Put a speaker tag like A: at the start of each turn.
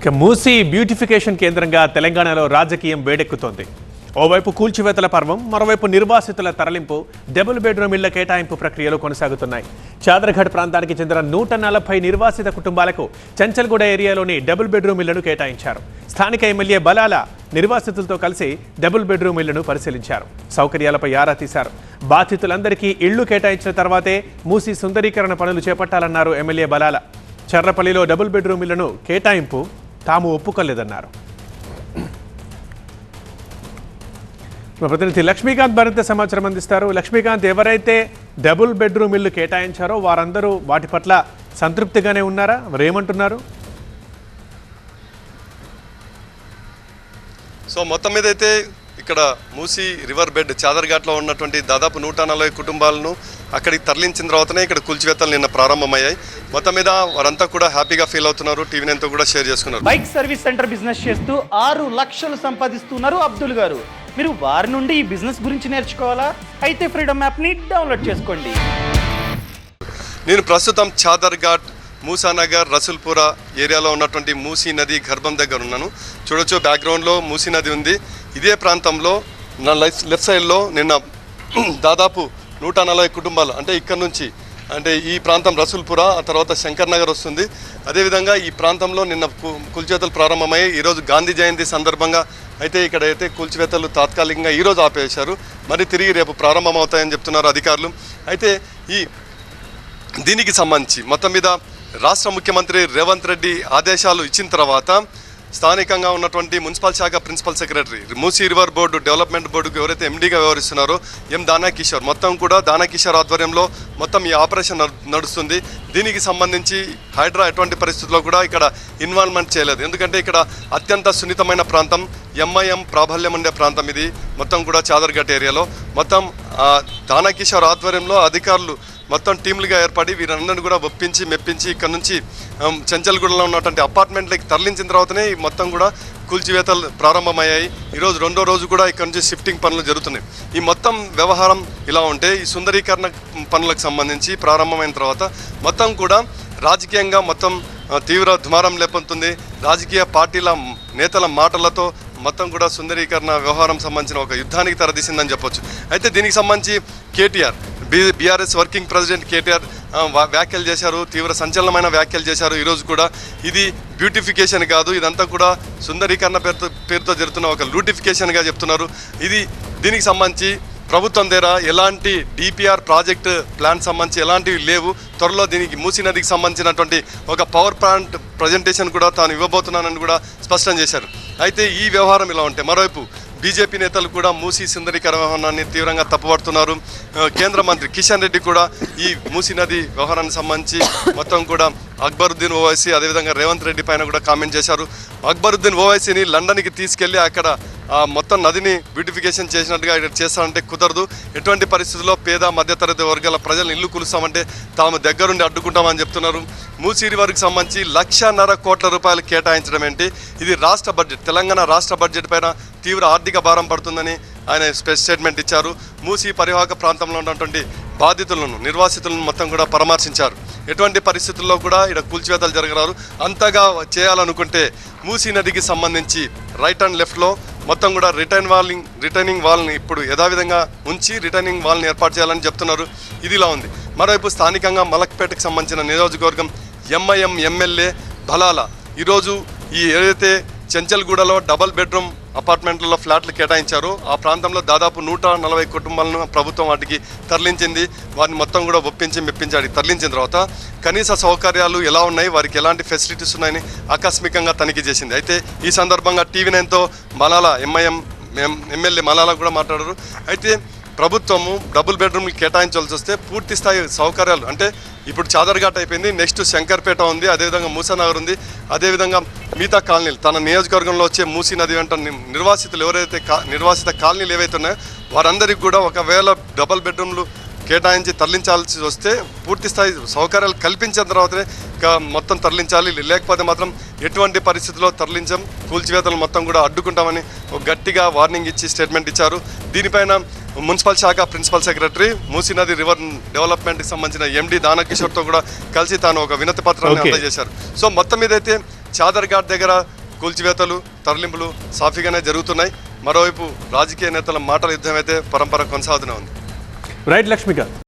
A: ఇక మూసీ బ్యూటిఫికేషన్ కేంద్రంగా తెలంగాణలో రాజకీయం వేడెక్కుతోంది. ఓవైపు కూల్చివేతల పర్వం మరోవైపు నిర్వాసితుల తరలింపు డబుల్ బెడ్రూమ్ ఇళ్ళ కేటాయింపు ప్రక్రియలు కొనసాగుతున్నాయి. చాదర్ఘడ్ ప్రాంతానికి చెందిన నూట నలభై నిర్వాసిత కుటుంబాలకు చంచల్గూడ ఏరియాలోని డబుల్ బెడ్రూమ్ ఇళ్ళను కేటాయించారు. స్థానిక ఎమ్మెల్యే బలాల నిర్వాసితులతో కలిసి డబుల్ బెడ్రూమ్ ఇళ్ళను పరిశీలించారు. సౌకర్యాలపై ఆరా తీశారు. బాధితులందరికీ ఇళ్ళు కేటాయించిన తర్వాతే మూసీ సుందరీకరణ పనులు చేపట్టాలన్నారు ఎమ్మెల్యే బలాల. చర్రపల్లిలో డబుల్ బెడ్రూమ్ ఇళ్ళను కేటాయింపు తాము ఒప్పుకోలేదన్నారు. ప్రతినిధి లక్ష్మీకాంత్ మరింత సమాచారం అందిస్తారు. లక్ష్మీకాంత్ ఎవరైతే డబుల్ బెడ్రూమ్ ఇల్లు కేటాయించారో వారందరూ వాటి పట్ల సంతృప్తిగానే ఉన్నారా? మరి ఏమంటున్నారు
B: సో మొత్తం మీద అయితే ఇక్కడ మూసి రివర్ బెడ్ చాదర్ఘాట్లో ఉన్నటువంటి దాదాపు నూట నలభై కుటుంబాలను అక్కడికి తరలించిన తర్వాతనే ఇక్కడ కూల్చివేతలు నిన్న ప్రారంభమయ్యాయి. మొత్తం మీద వారంతా కూడా హ్యాపీగా ఫీల్ అవుతున్నారు. టీవీ నైన్తో కూడా షేర్ చేసుకున్నారు.
C: బైక్ సర్వీస్ సెంటర్ బిజినెస్ చేస్తూ ఆరు లక్షలు సంపాదిస్తున్నారు అబ్దుల్ గారు. మీరు వారి నుండి ఈ బిజినెస్ గురించి నేర్చుకోవాలా? అయితే ఫ్రీడమ్ యాప్ని డౌన్లోడ్ చేసుకోండి.
B: నేను ప్రస్తుతం చాదర్ఘాట్ మూసానగర్ రసూల్పుర ఏరియాలో ఉన్నటువంటి మూసీ నది గర్భం దగ్గర ఉన్నాను. చూడొచ్చు బ్యాక్గ్రౌండ్లో మూసీ నది ఉంది. ఇదే ప్రాంతంలో నా లెఫ్ట్ లెఫ్ట్ సైడ్లో నిన్న దాదాపు నూట నలభై కుటుంబాలు అంటే ఇక్కడ నుంచి అంటే ఈ ప్రాంతం రసూల్పుర ఆ తర్వాత శంకర్ నగర్ వస్తుంది. అదేవిధంగా ఈ ప్రాంతంలో నిన్న కు- కూల్చివేతలు ఈరోజు గాంధీ జయంతి సందర్భంగా అయితే ఇక్కడ అయితే కూల్చివేతలు తాత్కాలికంగా ఈరోజు ఆపేశారు. మరి తిరిగి రేపు ప్రారంభమవుతాయని చెప్తున్నారు అధికారులు. అయితే ఈ దీనికి సంబంధించి మొత్తం మీద రాష్ట్ర ముఖ్యమంత్రి రేవంత్ రెడ్డి ఆదేశాలు ఇచ్చిన తర్వాత స్థానికంగా ఉన్నటువంటి మున్సిపల్ శాఖ principal secretary Musi river board development బోర్డుకు ఎవరైతే ఎండీగా వ్యవహరిస్తున్నారో ఎం దానా కిషోర్ మొత్తం కూడా దానాకిషోర్ ఆధ్వర్యంలో మొత్తం ఈ ఆపరేషన్ నడు- నడుస్తుంది. దీనికి సంబంధించి హైడ్రా ఎటువంటి పరిస్థితుల్లో కూడా ఇక్కడ ఇన్వాల్వ్మెంట్ చేయలేదు. ఎందుకంటే ఇక్కడ అత్యంత సున్నితమైన ప్రాంతం ఎంఐఎం ప్రాబల్యం ఉండే ప్రాంతం ఇది. మొత్తం కూడా చాదర్ఘట్ ఏరియాలో. మొత్తం దానాకిషోర్ ఆధ్వర్యంలో అధికారులు మొత్తం టీంలుగా ఏర్పడి వీరందరిని కూడా ఒప్పించి మెప్పించి ఇక్కడ నుంచి చంచల్గూడలో చెంచల్గూడలో ఉన్నటువంటి అపార్ట్మెంట్లకి తరలించిన తర్వాతనే ఈ మొత్తం కూడా కూల్చివేతలు ప్రారంభమయ్యాయి. ఈరోజు రెండో రోజు కూడా ఇక్కడ నుంచి షిఫ్టింగ్ పనులు జరుగుతున్నాయి. ఈ మొత్తం వ్యవహారం ఇలా ఉంటే ఈ సుందరీకరణ పనులకు సంబంధించి ప్రారంభమైన తర్వాత మొత్తం కూడా రాజకీయంగా మొత్తం తీవ్ర దుమారం లేపొందుతుంది. రాజకీయ పార్టీల నేతల మాటలతో మొత్తం కూడా సుందరీకరణ వ్యవహారం సంబంధించిన ఒక యుద్ధానికి తెరదీసిందని చెప్పొచ్చు. అయితే దీనికి సంబంధించి KTR BRS working president KTR వ్యాఖ్యలు చేశారు తీవ్ర సంచలనమైన వ్యాఖ్యలు చేశారు. ఈరోజు కూడా ఇది బ్యూటిఫికేషన్ కాదు. ఇదంతా కూడా సుందరీకరణ పేరుతో పేరుతో జరుగుతున్న ఒక లూటిఫికేషన్గా చెప్తున్నారు. ఇది దీనికి సంబంధించి ప్రభుత్వం దగ్గర ఎలాంటి డిపిఆర్ ప్రాజెక్ట్ ప్లాన్ సంబంధించి ఎలాంటివి లేవు. త్వరలో దీనికి మూసీ నదికి సంబంధించినటువంటి ఒక పవర్ ప్లాంట్ ప్రజెంటేషన్ కూడా తాను ఇవ్వబోతున్నానని కూడా స్పష్టం చేశారు. అయితే ఈ వ్యవహారం ఇలా ఉంటే మరోవైపు బీజేపీ నేతలు కూడా మూసీ సుందరీకరణ వ్యవహారాన్ని తీవ్రంగా తప్పుపడుతున్నారు. కేంద్ర మంత్రి కిషన్ రెడ్డి కూడా ఈ మూసీ నది వ్యవహారానికి సంబంధించి మొత్తం కూడా అక్బరుద్దీన్ ఓవైసీ అదేవిధంగా రేవంత్ రెడ్డి పైన కూడా కామెంట్ చేశారు. అక్బరుద్దీన్ ఓవైసీని లండన్కి తీసుకెళ్ళి అక్కడ మొత్తం నదిని బ్యూటిఫికేషన్ చేసినట్టుగా ఇక్కడ చేస్తామంటే కుదరదు. ఎటువంటి పరిస్థితుల్లో పేద మధ్యతరగతి వర్గాల ప్రజలను ఇల్లు కులుస్తామంటే తాము దగ్గరుండి అడ్డుకుంటామని చెప్తున్నారు. మూసీ వారికి సంబంధించి లక్షన్నర కోట్ల రూపాయలు కేటాయించడం ఏంటి? ఇది రాష్ట్ర బడ్జెట్ తెలంగాణ రాష్ట్ర బడ్జెట్ పైన తీవ్ర ఆర్థిక భారం పడుతుందని ఆయన స్టేట్మెంట్ ఇచ్చారు. మూసీ పరివాహక ప్రాంతంలో ఉన్నటువంటి బాధితులను నిర్వాసితులను మొత్తం కూడా పరామర్శించారు. ఎటువంటి పరిస్థితుల్లో కూడా ఇక్కడ కూల్చివేతలు జరగరారు అంతగా చేయాలనుకుంటే మూసీ నదికి సంబంధించి రైట్ అండ్ లెఫ్ట్లో మొత్తం కూడా రిటర్న్ వాల్ని రిటర్నింగ్ వాల్ని ఇప్పుడు యథావిధంగా ఉంచి రిటర్నింగ్ వాల్ని ఏర్పాటు చేయాలని చెప్తున్నారు. ఇదిలా ఉంది. మరోవైపు స్థానికంగా మలక్పేటకు సంబంధించిన నియోజకవర్గం ఎంఐఎం ఎమ్మెల్యే బలాల. ఈరోజు ఈ ఏదైతే చెంచల్గూడలో డబల్ బెడ్రూమ్ అపార్ట్మెంట్లలో ఫ్లాట్లు కేటాయించారు. ఆ ప్రాంతంలో దాదాపు నూట నలభై కుటుంబాలను ప్రభుత్వం వాటికి తరలించింది. వారిని మొత్తం కూడా ఒప్పించి మెప్పించి వాటికి తరలించిన తర్వాత కనీస సౌకర్యాలు ఎలా ఉన్నాయి? వారికి ఎలాంటి ఫెసిలిటీస్ ఉన్నాయని ఆకస్మికంగా తనిఖీ చేసింది. అయితే ఈ సందర్భంగా టీవీ నైన్తో మలాల ఎంఐఎం ఎమ్మెల్యే మలాల కూడా మాట్లాడారు. అయితే ప్రభుత్వము డబుల్ బెడ్రూమ్లు కేటాయించాల్సి వస్తే పూర్తి స్థాయి సౌకర్యాలు అంటే ఇప్పుడు చాదర్ఘాట్ అయిపోయింది నెక్స్ట్ శంకర్పేట ఉంది అదేవిధంగా మూసానగర్ ఉంది అదేవిధంగా మిగతా కాలనీలు తన నియోజకవర్గంలో వచ్చే మూసీ నది వెంట నిర్వాసితులు ఎవరైతే కా నిర్వాసిత కాలనీలు ఏవైతే ఉన్నాయో వారందరికీ కూడా ఒకవేళ డబుల్ బెడ్రూమ్లు కేటాయించి తరలించాల్సి వస్తే పూర్తి స్థాయి సౌకర్యాలు కల్పించిన తర్వాతనే మొత్తం తరలించాలి. లేకపోతే మాత్రం ఎటువంటి పరిస్థితుల్లో తరలించాం. కూల్చివేతలు మొత్తం కూడా అడ్డుకుంటామని ఒక గట్టిగా వార్నింగ్ ఇచ్చి స్టేట్మెంట్ ఇచ్చారు. దీనిపైన మున్సిపల్ శాఖ ప్రిన్సిపల్ సెక్రటరీ మూసీ నది రివర్ డెవలప్మెంట్కి సంబంధించిన ఎండి దానకిషోర్తో కూడా కలిసి తాను ఒక వినతి పత్రాన్ని. అందజేశారు. సో మొత్తం మీద అయితే చాదర్ ఘాట్ దగ్గర కూల్చివేతలు తరలింపులు సాఫీగానే జరుగుతున్నాయి. మరోవైపు రాజకీయ నేతల మాటల యుద్ధం అయితే పరంపర కొనసాగుతూనే ఉంది.
A: రైట్ లక్ష్మికాంత్.